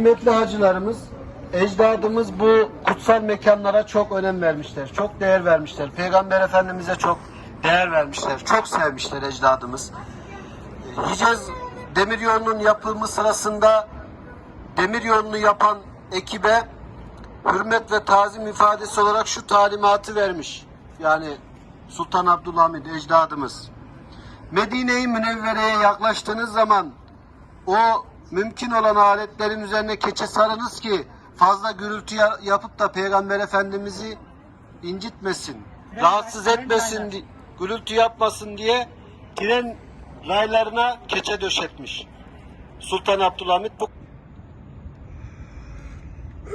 Kıymetli hacılarımız, ecdadımız bu kutsal mekanlara çok önem vermişler. Çok değer vermişler. Peygamber Efendimiz'e çok değer vermişler. Çok sevmişler ecdadımız. Hicaz Demiryolu'nun yapımı sırasında demiryolunu yapan ekibe hürmet ve tazim ifadesi olarak şu talimatı vermiş. Yani Sultan Abdülhamid ecdadımız. Medine-i Münevvere'ye yaklaştığınız zaman o mümkün olan aletlerin üzerine keçe sarınız ki fazla gürültü ya- yapıp da Peygamber Efendimiz'i incitmesin, rahatsız etmesin, di- gürültü yapmasın diye tren raylarına keçe döşetmiş. Sultan Abdülhamit bu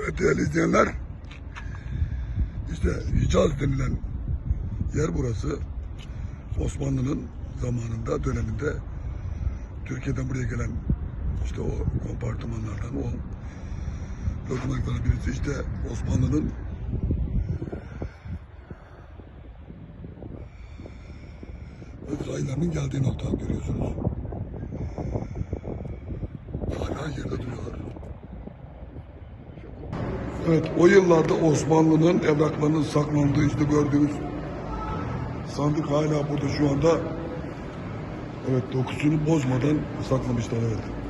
Evet değerli izleyenler, işte Hicaz denilen yer burası. Osmanlı'nın zamanında, döneminde Türkiye'den buraya gelen işte o kompartımanlardan, o lokomotiflerden birisi işte Osmanlı'nın evet, raylarının geldiği nokta görüyorsunuz. Hala yerde duruyorlar. Evet, o yıllarda Osmanlı'nın evraklarının saklandığı işte gördüğünüz sandık hala burada şu anda. Evet, dokusunu bozmadan saklamışlar evet.